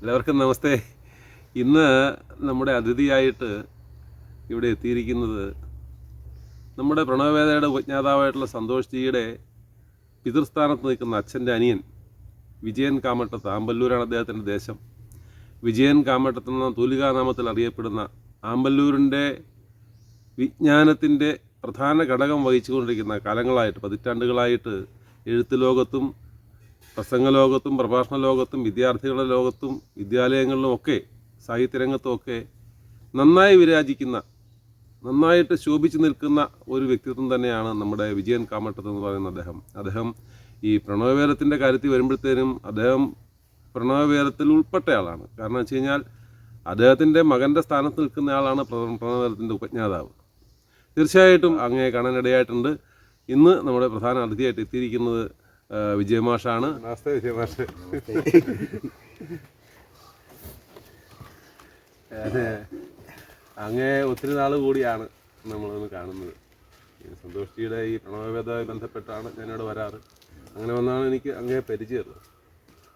എല്ലാവർക്കും നമസ്തേ. ഇന്ന് നമ്മുടെ അതിഥിയായിട്ട് ഇവിടെ എത്തിയിരിക്കുന്നത് നമ്മുടെ പ്രണവവേദയുടെ ഉപജ്ഞാതാവായിട്ടുള്ള സന്തോഷ് ജിയുടെ പിതൃസ്ഥാനത്ത് നിൽക്കുന്ന അച്ഛന്റെ അനിയൻ വിജയൻ കാമട്ടത്ത് ആമ്പല്ലൂരാണ് അദ്ദേഹത്തിന്റെ ദേശം. വിജയൻ കാമട്ടത്ത് എന്ന തൂലികാനാമത്തിൽ അറിയപ്പെടുന്ന ആമ്പല്ലൂരിന്റെ വിജ്ഞാനത്തിന്റെ പ്രധാന ഘടകം വഹിച്ചുകൊണ്ടിരിക്കുന്ന കാലങ്ങളായിട്ട് പതിറ്റാണ്ടുകളായിട്ട് എഴുത്ത് ലോകത്തും പ്രസംഗ ലോകത്തും പ്രഭാഷണ ലോകത്തും വിദ്യാർത്ഥികളുടെ ലോകത്തും വിദ്യാലയങ്ങളിലും ഒക്കെ സാഹിത്യരംഗത്തും ഒക്കെ നന്നായി വിരാജിക്കുന്ന നന്നായിട്ട് ശോഭിച്ചു നിൽക്കുന്ന ഒരു വ്യക്തിത്വം തന്നെയാണ് നമ്മുടെ വിജയൻ കാമട്ടത്ത് എന്ന് പറയുന്ന അദ്ദേഹം. അദ്ദേഹം ഈ പ്രണവവേദത്തിന്റെ കാര്യത്തിൽ വരുമ്പോഴത്തേനും അദ്ദേഹം പ്രണവവേദത്തിൽ ഉൾപ്പെട്ടയാളാണ്. കാരണം വെച്ച് കഴിഞ്ഞാൽ അദ്ദേഹത്തിന്റെ മകന്റെ സ്ഥാനത്ത് നിൽക്കുന്ന ആളാണ് ഉപജ്ഞാതാവ്. തീർച്ചയായിട്ടും അങ്ങനെ കാണാനിടയായിട്ടുണ്ട്. ഇന്ന് നമ്മുടെ പ്രധാന അതിഥിയായിട്ട് എത്തിയിരിക്കുന്നത് വിജയമാഷാണ്. വിജയമാഷ്. അങ്ങേ ഒത്തിരി നാൾ കൂടിയാണ് നമ്മളൊന്ന് കാണുന്നത്. സന്തോഷിയുടെ സന്തോഷ് ജിയുടെ ഈ പ്രണവവേദമായി ബന്ധപ്പെട്ടാണ് ഞാനിവിടെ വരാറ്. അങ്ങനെ വന്നാണ് എനിക്ക് അങ്ങേ പരിചയമുള്ളത്.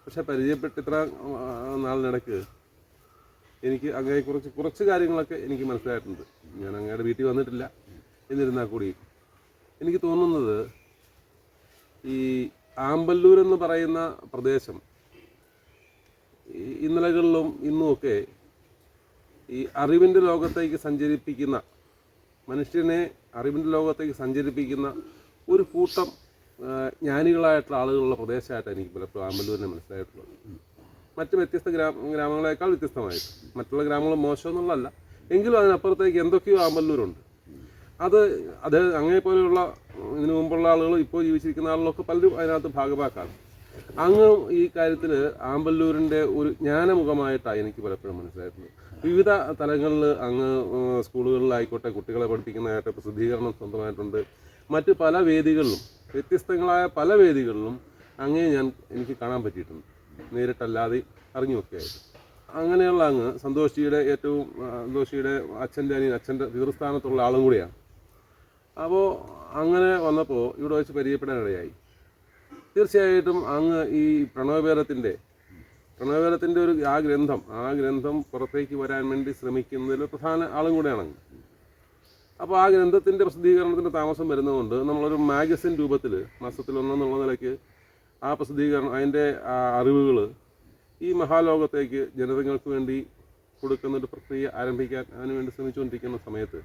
പക്ഷെ പരിചയപ്പെട്ട് ഇത്ര നാളിനിടക്ക് നാളിനിടയ്ക്ക് എനിക്ക് കുറച്ച് കുറച്ച് കാര്യങ്ങളൊക്കെ എനിക്ക് മനസ്സിലായിട്ടുണ്ട്. ഞാൻ അങ്ങയുടെ വീട്ടിൽ വന്നിട്ടില്ല. എന്നിരുന്നാൽ കൂടി എനിക്ക് തോന്നുന്നത് ഈ ആമ്പല്ലൂർ എന്ന് പറയുന്ന പ്രദേശം ഇന്നലകളിലും ഇന്നുമൊക്കെ ഈ അറിവിന്റെ ലോകത്തേക്ക് സഞ്ചരിപ്പിക്കുന്ന മനുഷ്യനെ അറിവിന്റെ ലോകത്തേക്ക് സഞ്ചരിപ്പിക്കുന്ന ഒരു കൂട്ടം ജ്ഞാനികളായിട്ടുള്ള ആളുകളുള്ള പ്രദേശമായിട്ടാണ് എനിക്ക് പലപ്പോഴും ആമ്പല്ലൂരിനെ മനസ്സിലായിട്ടുള്ളത്. മറ്റ് വ്യത്യസ്ത ഗ്രാമ ഗ്രാമങ്ങളെക്കാൾ വ്യത്യസ്തമായിട്ട്. മറ്റുള്ള ഗ്രാമങ്ങൾ മോശമെന്നുള്ളതല്ല എങ്കിലും അതിനപ്പുറത്തേക്ക് എന്തൊക്കെയോ ആമ്പല്ലൂരുണ്ട്. അത് അത് അങ്ങനെ പോലെയുള്ള ഇതിനു മുമ്പുള്ള ആളുകൾ ഇപ്പോൾ ജീവിച്ചിരിക്കുന്ന ആളുകളൊക്കെ പലരും അതിനകത്ത് ഭാഗഭാക്കാണ് അങ്ങ് ഈ കാര്യത്തിൽ ആമ്പല്ലൂരിന്റെ ഒരു ജ്ഞാനമുഖമായിട്ടാണ് എനിക്ക് പലപ്പോഴും മനസ്സിലായിട്ടുള്ളത്. വിവിധ തലങ്ങളിൽ അങ്ങ് സ്കൂളുകളിലായിക്കോട്ടെ കുട്ടികളെ പഠിപ്പിക്കുന്നതായിട്ട് പ്രസിദ്ധീകരണം സ്വന്തമായിട്ടുണ്ട്. മറ്റ് പല വേദികളിലും വ്യത്യസ്തങ്ങളായ പല വേദികളിലും അങ്ങേ ഞാൻ എനിക്ക് കാണാൻ പറ്റിയിട്ടുണ്ട്. നേരിട്ടല്ലാതെ അറിഞ്ഞുമൊക്കെ ആയിട്ട് അങ്ങനെയുള്ള അങ്ങ് സന്തോഷിയുടെ ഏറ്റവും സന്തോഷിയുടെ അച്ഛന്റെ അനിയൻ അച്ഛന്റെ പിതൃസ്ഥാനത്തുള്ള ആളും കൂടിയാണ്. അപ്പോൾ അങ്ങനെ വന്നപ്പോൾ ഇവിടെ വെച്ച് പരിചയപ്പെടാനിടയായി. തീർച്ചയായിട്ടും അങ്ങ് ഈ പ്രണവവേദത്തിന്റെ പ്രണവവേദത്തിന്റെ ഒരു ആ ഗ്രന്ഥം ആ ഗ്രന്ഥം പുറത്തേക്ക് വരാൻ വേണ്ടി ശ്രമിക്കുന്നതിൽ പ്രധാന ആളും കൂടെയാണ് അപ്പോൾ ആ ഗ്രന്ഥത്തിന്റെ പ്രസിദ്ധീകരണത്തിന് താമസം വരുന്നതുകൊണ്ട് നമ്മളൊരു മാഗസിൻ രൂപത്തിൽ മാസത്തിൽ ഒന്നെന്നുള്ള നിലയ്ക്ക് ആ പ്രസിദ്ധീകരണം അതിന്റെ അറിവുകൾ ഈ മഹാലോകത്തേക്ക് ജനതകൾക്ക് വേണ്ടി കൊടുക്കുന്നൊരു പ്രക്രിയ ആരംഭിക്കാൻ അതിനുവേണ്ടി ശ്രമിച്ചുകൊണ്ടിരിക്കുന്ന സമയത്ത്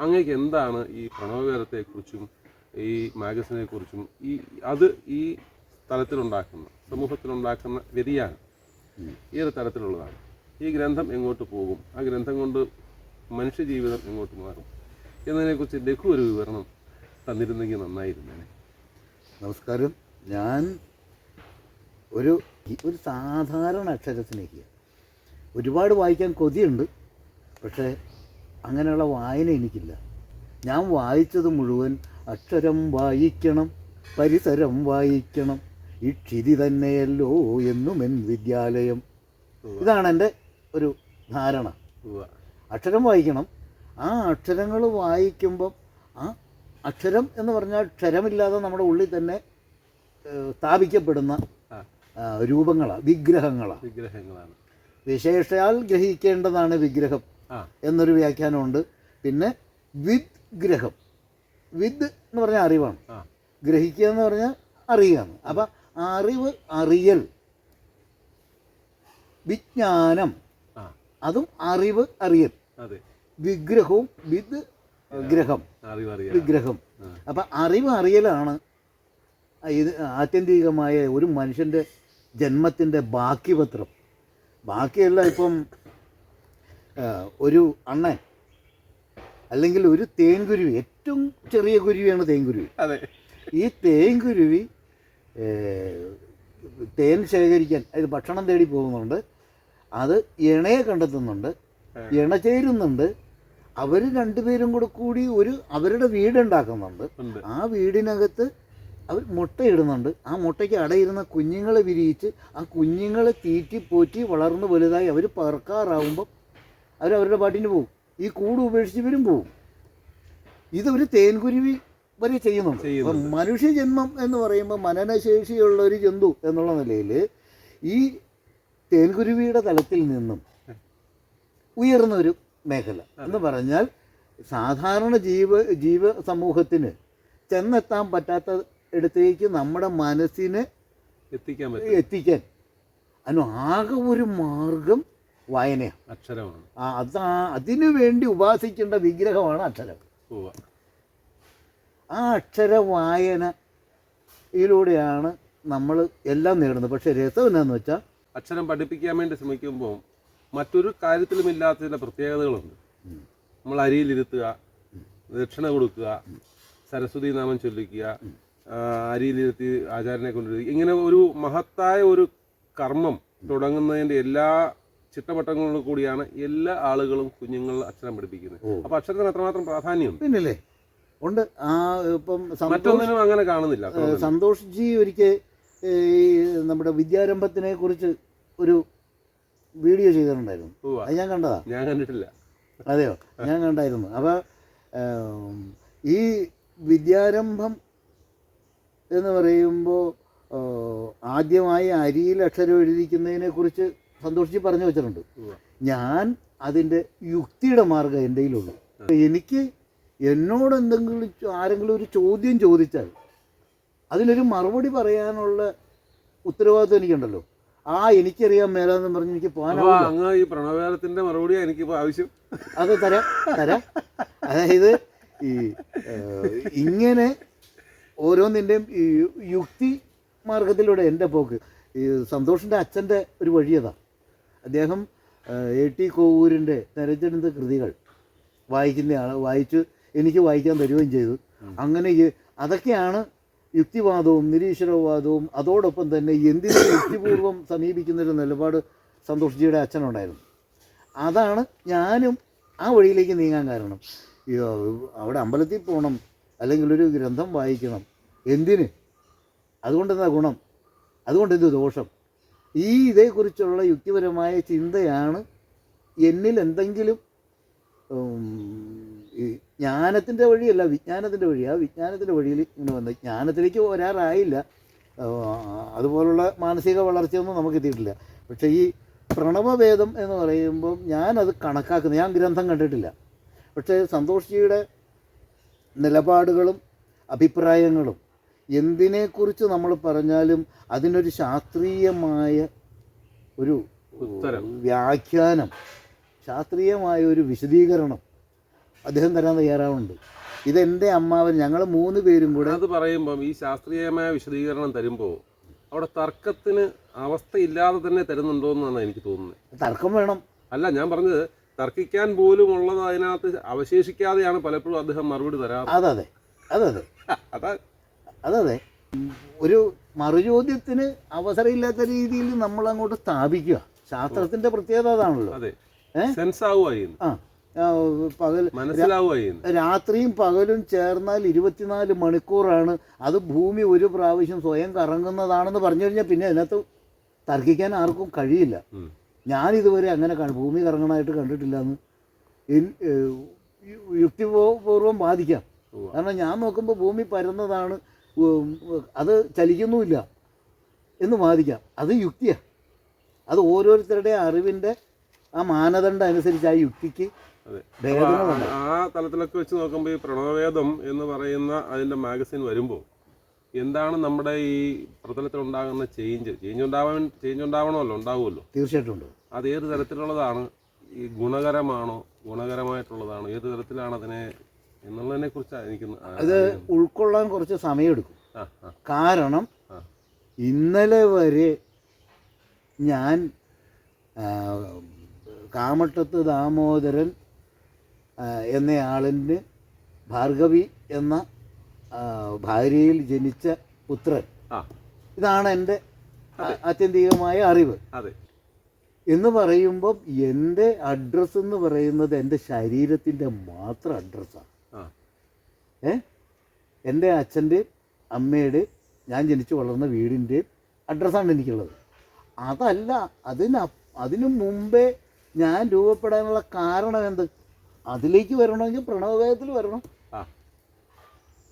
അങ്ങേക്ക് എന്താണ് ഈ പ്രണവവേദത്തെക്കുറിച്ചും ഈ മാഗസിനെ കുറിച്ചും ഈ അത് ഈ തലത്തിലുണ്ടാക്കുന്ന സമൂഹത്തിലുണ്ടാക്കുന്ന വ്യതിയാനം ഈ ഒരു തരത്തിലുള്ളതാണ് ഈ ഗ്രന്ഥം എങ്ങോട്ട് പോകും? ആ ഗ്രന്ഥം കൊണ്ട് മനുഷ്യജീവിതം എങ്ങോട്ട് മാറും? എന്നതിനെക്കുറിച്ച് ലഘു ഒരു വിവരണം തന്നിരുന്നെങ്കിൽ നന്നായിരുന്നേ. നമസ്കാരം. ഞാൻ ഒരു ഒരു സാധാരണ അക്ഷരസ്നേഹിയ ഒരുപാട് വായിക്കാൻ കൊതിയുണ്ട്. പക്ഷേ അങ്ങനെയുള്ള വായന എനിക്കില്ല. ഞാൻ വായിച്ചത് മുഴുവൻ അക്ഷരം വായിക്കണം പരിസരം വായിക്കണം. ഈ ക്ഷിതി തന്നെയല്ലോ എന്നും എൻ വിദ്യാലയം. ഇതാണ് എന്റെ ഒരു ധാരണ. അക്ഷരം വായിക്കണം. ആ അക്ഷരങ്ങൾ വായിക്കുമ്പം ആ അക്ഷരം എന്ന് പറഞ്ഞാൽ ക്ഷരമില്ലാതെ നമ്മുടെ ഉള്ളിൽ തന്നെ സ്ഥാപിക്കപ്പെടുന്ന. ആ, വിഗ്രഹങ്ങളാണ് വിഗ്രഹങ്ങളാണ്. വിശേഷയാൽ ഗ്രഹിക്കേണ്ടതാണ് വിഗ്രഹം. എന്നൊരു വ്യാഖ്യാനമുണ്ട്. പിന്നെ വിദ് ഗ്രഹം വിദ് എന്ന് പറഞ്ഞാൽ അറിവാണ്. ഗ്രഹിക്കുക എന്ന് പറഞ്ഞാൽ അറിയുകയാണ് അപ്പം അറിവ് അറിയൽ വിജ്ഞാനം അതും അറിവ് അറിയൽ. വിഗ്രഹവും വിദ് ഗ്രഹം. വിഗ്രഹം. അപ്പം അറിവ് അറിയലാണ്. ഇത് ആത്യന്തികമായ ഒരു മനുഷ്യന്റെ ജന്മത്തിന്റെ ബാക്കി പത്രം ബാക്കിയെല്ലാം ഇപ്പം ഒരു അണ്ണൻ അല്ലെങ്കിൽ ഒരു തേൻകുരുവി ഏറ്റവും ചെറിയ കുരുവിയാണ് തേൻകുരുവി. അതെ. ഈ തേൻകുരുവി തേൻ ശേഖരിക്കാൻ അതായത് ഭക്ഷണം തേടി പോകുന്നുണ്ട്. അത് ഇണയെ കണ്ടെത്തുന്നുണ്ട് ഇണ ചേരുന്നുണ്ട്. അവർ രണ്ടുപേരും കൂടെ കൂടി ഒരു അവരുടെ വീടുണ്ടാക്കുന്നുണ്ട്. ആ വീടിനകത്ത് അവർ മുട്ടയിടുന്നുണ്ട്. ആ മുട്ടയ്ക്ക് അടയിരുന്ന കുഞ്ഞുങ്ങളെ വിരിയിച്ച് ആ കുഞ്ഞുങ്ങളെ തീറ്റി പോറ്റി വളർന്ന് വലുതായി അവർ പറക്കാറാവുമ്പം അവർ അവരുടെ പാട്ടിന് പോകും ഈ കൂട് ഉപേക്ഷിച്ച് ഇവരും പോകും ഇതൊരു തേൻകുരുവി വരെ ചെയ്യുന്നുണ്ട്. അപ്പം ചെയ്യുന്നുണ്ട്. മനുഷ്യജന്മം എന്ന് പറയുമ്പോൾ മനനശേഷിയുള്ള ഒരു ജന്തു എന്നുള്ള നിലയിൽ ഈ തേൻകുരുവിയുടെ തലത്തിൽ നിന്നും ഉയർന്ന ഒരു മേഖല എന്ന് പറഞ്ഞാൽ സാധാരണ ജീവ ജീവ സമൂഹത്തിന് ചെന്നെത്താൻ പറ്റാത്ത ഇടത്തേക്ക് നമ്മുടെ മനസ്സിനെ എത്തിക്കാൻ എത്തിക്കാൻ അതിന് ആകെ ഒരു മാർഗം വായനയാണ്. അക്ഷരമാണ്. ആ അതാ അതിനു വേണ്ടി ഉപാസിക്കേണ്ട വിഗ്രഹമാണ് അക്ഷരം. ആ അക്ഷര വായന വായനയിലൂടെയാണ് നമ്മൾ എല്ലാം നേടുന്നത്. പക്ഷേ രസം എന്നാന്ന് വെച്ചാൽ അക്ഷരം പഠിപ്പിക്കാൻ വേണ്ടി ശ്രമിക്കുമ്പോൾ മറ്റൊരു കാര്യത്തിലും ചില പ്രത്യേകതകളുണ്ട് നമ്മൾ അരിയിലിരുത്തുക ദക്ഷിണ കൊടുക്കുക സരസ്വതി നാമം ചൊല്ലിക്കുക അരിയിലിരുത്തി ആചാരനെ കൊണ്ടിരുത്തി ഇങ്ങനെ ഒരു മഹത്തായ ഒരു കർമ്മം തുടങ്ങുന്നതിന്റെ എല്ലാ ചിട്ടവട്ടങ്ങളിലും കൂടിയാണ് എല്ലാ ആളുകളും കുഞ്ഞുങ്ങൾ അക്ഷരം പഠിപ്പിക്കുന്നത്. അപ്പൊ അക്ഷരത്തിന് അത്രമാത്രം പ്രാധാന്യമുണ്ട് പിന്നല്ലേ? ഉണ്ട്. ആ ഇപ്പം സന്തോഷ് മറ്റൊന്നിനും അങ്ങനെ കാണുന്നില്ല. സന്തോഷ് ജി ഒരിക്കൽ നമ്മുടെ വിദ്യാരംഭത്തിനെ കുറിച്ച് ഒരു വീഡിയോ ചെയ്തിട്ടുണ്ടായിരുന്നു. അത് ഞാൻ കണ്ടതാ. ഞാൻ കണ്ടിട്ടില്ല. അതെയോ? ഞാൻ കണ്ടായിരുന്നു. അപ്പോൾ ഈ വിദ്യാരംഭം എന്ന് പറയുമ്പോൾ ആദ്യമായി അരിയിൽ അക്ഷരം എഴുതിക്കുന്നതിനെ കുറിച്ച് സന്തോഷ് ജി പറഞ്ഞു വെച്ചിട്ടുണ്ട്. ഞാൻ അതിന്റെ യുക്തിയുടെ മാർഗം എന്റെ കയ്യിലുള്ളൂ എനിക്ക് എന്നോട് എന്തെങ്കിലും ആരെങ്കിലും ഒരു ചോദ്യം ചോദിച്ചാൽ അതിനൊരു മറുപടി പറയാനുള്ള ഉത്തരവാദിത്വം എനിക്കുണ്ടല്ലോ. ആ എനിക്കറിയാൻ മേലാന്ന് പറഞ്ഞ് എനിക്ക് അങ്ങ് ഈ പ്രണവകാലത്തിന്റെ മറുപടിയാണ് എനിക്കിപ്പോ ആവശ്യം. അത് തരാം തരാം. അതായത് ഈ ഇങ്ങനെ ഓരോന്നിന്റെയും ഈ യുക്തി മാർഗത്തിലൂടെ എന്റെ പോക്ക്. ഈ സന്തോഷിന്റെ അച്ഛന്റെ ഒരു വഴിയതാ. അദ്ദേഹം എ ടി കോവൂരിന്റെ തെരഞ്ഞെടുത്ത കൃതികൾ വായിക്കുന്ന ആൾ വായിച്ച് എനിക്ക് വായിക്കാൻ തരുകയും ചെയ്തു. അങ്ങനെ അതൊക്കെയാണ് യുക്തിവാദവും നിരീശ്വരവാദവും അതോടൊപ്പം തന്നെ എന്തിനും യുക്തിപൂർവം സമീപിക്കുന്നൊരു നിലപാട് സന്തോഷ് ജിയുടെ അച്ഛനുണ്ടായിരുന്നു. അതാണ് ഞാനും ആ വഴിയിലേക്ക് നീങ്ങാൻ കാരണം. അവിടെ അമ്പലത്തിൽ പോകണം അല്ലെങ്കിൽ ഒരു ഗ്രന്ഥം വായിക്കണം എന്തിന്? അതുകൊണ്ടെന്താ ഗുണം? അതുകൊണ്ട് എന്ത് ദോഷം? ഈ ഇതേക്കുറിച്ചുള്ള യുക്തിപരമായ ചിന്തയാണ് എന്നിൽ എന്തെങ്കിലും ജ്ഞാനത്തിന്റെ വഴിയല്ല വിജ്ഞാനത്തിന്റെ വഴി. ആ വിജ്ഞാനത്തിന്റെ വഴിയിൽ ഇങ്ങനെ വന്നത് ജ്ഞാനത്തിലേക്ക് വരാറായില്ല. അതുപോലുള്ള മാനസിക വളർച്ചയൊന്നും നമുക്ക് എത്തിയിട്ടില്ല പക്ഷേ ഈ പ്രണവഭേദം എന്ന് പറയുമ്പം ഞാനത് കണക്കാക്കുന്നു. ഞാൻ ഗ്രന്ഥം കണ്ടിട്ടില്ല. പക്ഷേ സന്തോഷ്ജിയുടെ നിലപാടുകളും അഭിപ്രായങ്ങളും എന്തിനെക്കുറിച്ച് നമ്മൾ പറഞ്ഞാലും അതിനൊരു ശാസ്ത്രീയമായ ഒരു ഉത്തരം. വ്യാഖ്യാനം ശാസ്ത്രീയമായ ഒരു വിശദീകരണം അദ്ദേഹം തരാൻ തയ്യാറാവുന്നുണ്ട്. ഇതെന്റെ അമ്മാവൻ ഞങ്ങൾ മൂന്ന് പേരും കൂടെ അത് പറയുമ്പം ഈ ശാസ്ത്രീയമായ വിശദീകരണം തരുമ്പോൾ അവിടെ തർക്കത്തിന് അവസ്ഥയില്ലാതെ തന്നെ തരുന്നുണ്ടോ എന്നാണ് എനിക്ക് തോന്നുന്നത്. തർക്കം വേണം. അല്ല ഞാൻ പറഞ്ഞത് തർക്കിക്കാൻ പോലും ഉള്ളത് അതിനകത്ത് അവശേഷിക്കാതെയാണ് പലപ്പോഴും അദ്ദേഹം മറുപടി തരാറ്. അതെ അതെ. അതാ അതതെ ഒരു മറുചോദ്യത്തിന് അവസരമില്ലാത്ത രീതിയിൽ നമ്മൾ അങ്ങോട്ട് സ്ഥാപിക്കുക. ശാസ്ത്രത്തിന്റെ പ്രത്യേകത അതാണല്ലോ. അതെ. ആ. പകൽ രാത്രിയും പകലും ചേർന്നാൽ ഇരുപത്തിനാല് മണിക്കൂറാണ്. അത് ഭൂമി ഒരു പ്രാവശ്യം സ്വയം കറങ്ങുന്നതാണെന്ന് പറഞ്ഞു കഴിഞ്ഞാൽ പിന്നെ അതിനകത്ത് തർക്കിക്കാൻ ആർക്കും കഴിയില്ല. ഞാൻ ഇതുവരെ അങ്ങനെ ഭൂമി കറങ്ങണമായിട്ട് കണ്ടിട്ടില്ല എന്ന് യുക്തിപൂർവം ബാധിക്കാം. കാരണം ഞാൻ നോക്കുമ്പോൾ ഭൂമി പരന്നതാണ്. അത് ചലിക്കുന്നുമില്ല എന്ന് വാദിക്കാം. അത് യുക്തിയാണ് അത് ഓരോരുത്തരുടെ അറിവിന്റെ ആ മാനദണ്ഡം അനുസരിച്ച് ആ യുക്തിക്ക് ആ തലത്തിലൊക്കെ വെച്ച് നോക്കുമ്പോൾ ഈ പ്രണവവേദം എന്ന് പറയുന്ന അതിന്റെ മാഗസിൻ വരുമ്പോൾ എന്താണ് നമ്മുടെ ഈ പ്രതലത്തിൽ ഉണ്ടാകുന്ന ചേഞ്ച്? ചേഞ്ച് ഉണ്ടാവാൻ ചേഞ്ച് ഉണ്ടാവണമല്ലോ ഉണ്ടാവുമല്ലോ. തീർച്ചയായിട്ടും അത് ഏത് തരത്തിലുള്ളതാണ്? ഈ ഗുണകരമാണോ ഗുണകരമായിട്ടുള്ളതാണോ? ഏത് തരത്തിലാണ് അതിനെ എന്നുള്ളതിനെ കുറിച്ചാണ് എനിക്ക് അത് ഉൾക്കൊള്ളാൻ കുറച്ച് സമയമെടുക്കും. കാരണം ഇന്നലെ വരെ ഞാൻ കാമട്ടത്ത് ദാമോദരൻ എന്നയാളിന് ഭാർഗവി എന്ന ഭാര്യയിൽ ജനിച്ച പുത്രൻ. ഇതാണ് എന്റെ ആത്യന്തികമായ അറിവ്. എന്ന് പറയുമ്പം എന്റെ അഡ്രസ്സ് എന്ന് പറയുന്നത് എന്റെ ശരീരത്തിന്റെ മാത്രം അഡ്രസ്സാണ്. ഏ? എന്റെ അച്ഛന്റെയും അമ്മയുടെയും ഞാൻ ജനിച്ചു വളർന്ന വീടിന്റെയും അഡ്രസ്സാണ് എനിക്കുള്ളത്. അതല്ല അതിന് അതിനു മുമ്പേ ഞാൻ രൂപപ്പെടാനുള്ള കാരണം എന്ത്? അതിലേക്ക് വരണമെങ്കിൽ പ്രണവവേദത്തിൽ വരണം.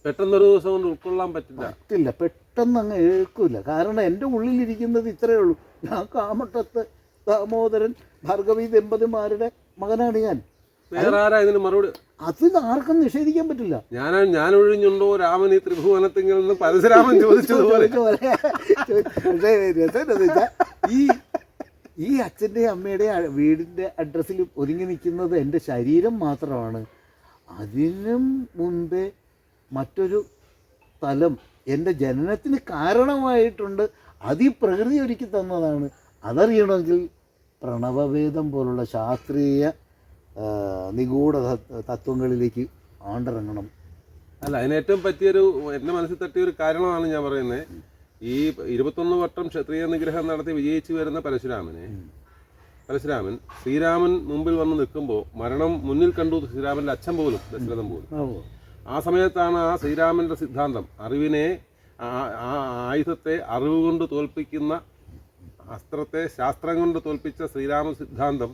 പെട്ടെന്നൊരു ദിവസം കൊണ്ട് ഉൾക്കൊള്ളാൻ പറ്റില്ല. പറ്റില്ല പെട്ടെന്ന് അങ്ങ് ഏൽക്കില്ല കാരണം എന്റെ ഉള്ളിലിരിക്കുന്നത് ഇത്രയേ ഉള്ളൂ. ഞാൻ കാമട്ടത്ത് ദാമോദരൻ ഭാർഗവി ദമ്പതിമാരുടെ മകനാണ് ഞാൻ. വേറെ ആരാ ഇതിന് മറുപടി? അത് ആർക്കും നിഷേധിക്കാൻ പറ്റില്ല. ഞാൻ ഞാൻ ഒഴിഞ്ഞുണ്ടോ രാമൻ ഈ ത്രിഭുവനത്തിങ്കിൽ നിന്ന് പരശുരാമൻ ചോദിച്ചതുപോലെ? ഈ ഈ അച്ഛന്റെയും അമ്മയുടെയും വീടിന്റെ അഡ്രസ്സിൽ ഒതുങ്ങി നിൽക്കുന്നത് എന്റെ ശരീരം മാത്രമാണ്. അതിനും മുമ്പേ മറ്റൊരു തലം എന്റെ ജനനത്തിന് കാരണമായിട്ടുണ്ട്. അത് ഈ പ്രകൃതി ഒരുക്കി തന്നതാണ്. അതറിയണമെങ്കിൽ പ്രണവവേദം പോലുള്ള ശാസ്ത്രീയ നിഗൂഢ തത്വങ്ങളിലേക്ക് ആണ്ടിറങ്ങണം. അല്ല അതിന് ഏറ്റവും പറ്റിയൊരു എന്റെ മനസ്സിൽ തട്ടിയ ഒരു കാരണമാണ് ഞാൻ പറയുന്നത് ഈ ഇരുപത്തൊന്ന് വട്ടം ക്ഷത്രിയ നിഗ്രഹം നടത്തി വിജയിച്ചു വരുന്ന പരശുരാമനെ പരശുരാമൻ ശ്രീരാമൻ മുമ്പിൽ വന്ന് നിൽക്കുമ്പോൾ മരണം മുന്നിൽ കണ്ടു ശ്രീരാമന്റെ അച്ഛൻ പോലും ദശരഥൻ പോലും. ആ സമയത്താണ് ആ ശ്രീരാമന്റെ സിദ്ധാന്തം. അറിവിനെ ആയുധത്തെ അറിവ് കൊണ്ട് തോൽപ്പിക്കുന്ന അസ്ത്രത്തെ ശാസ്ത്രം കൊണ്ട് തോൽപ്പിച്ച ശ്രീരാമ സിദ്ധാന്തം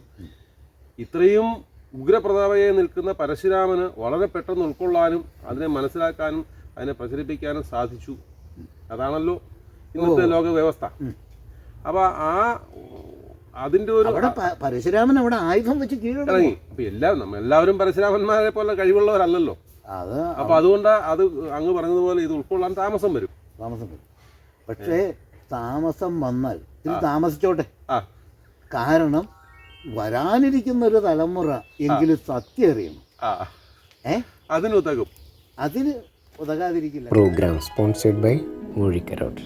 ഇത്രയും ഉഗ്രപ്രതാപയെ നിൽക്കുന്ന പരശുരാമന് വളരെ പെട്ടെന്ന് ഉൾക്കൊള്ളാനും അതിനെ മനസ്സിലാക്കാനും അതിനെ പ്രചരിപ്പിക്കാനും സാധിച്ചു. അതാണല്ലോ ഇന്നത്തെ ലോക വ്യവസ്ഥ അപ്പൊ ആ അതിന്റെ ഒരു പരശുരാമൻ അവിടെ ആയുധം വെച്ച് കീഴടങ്ങി. അപ്പൊ എല്ലാം നമ്മ എല്ലാവരും പരശുരാമന്മാരെ പോലെ കഴിവുള്ളവരല്ലല്ലോ. അത് അപ്പൊ അതുകൊണ്ട് അത് അങ്ങ് പറഞ്ഞതുപോലെ ഇത് ഉൾക്കൊള്ളാൻ താമസം വരും. താമസം വരും. പക്ഷേ താമസം വന്നാൽ ഇത് താമസിച്ചോട്ടെ. കാരണം വരാനിരിക്കുന്ന ഒരു തലമുറ എങ്കിലും സത്യം അറിയണം. ആ. അതിന് ഉതകും. അതിന് ഉതകാതിരിക്കില്ല. Programme sponsored by Murikarote.